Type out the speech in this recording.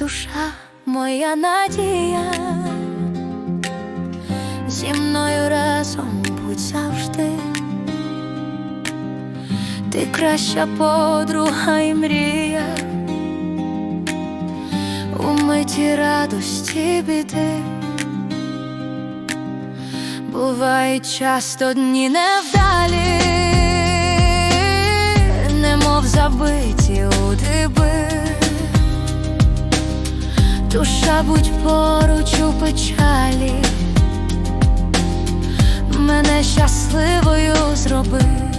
душа, моя надія, зі мною разом будь завжди, ти краща подруга і мрія, у миті радості біди. Бувають часто дні невдалі, немов забиті у диби. Душа будь поруч у печалі, мене щасливою зроби.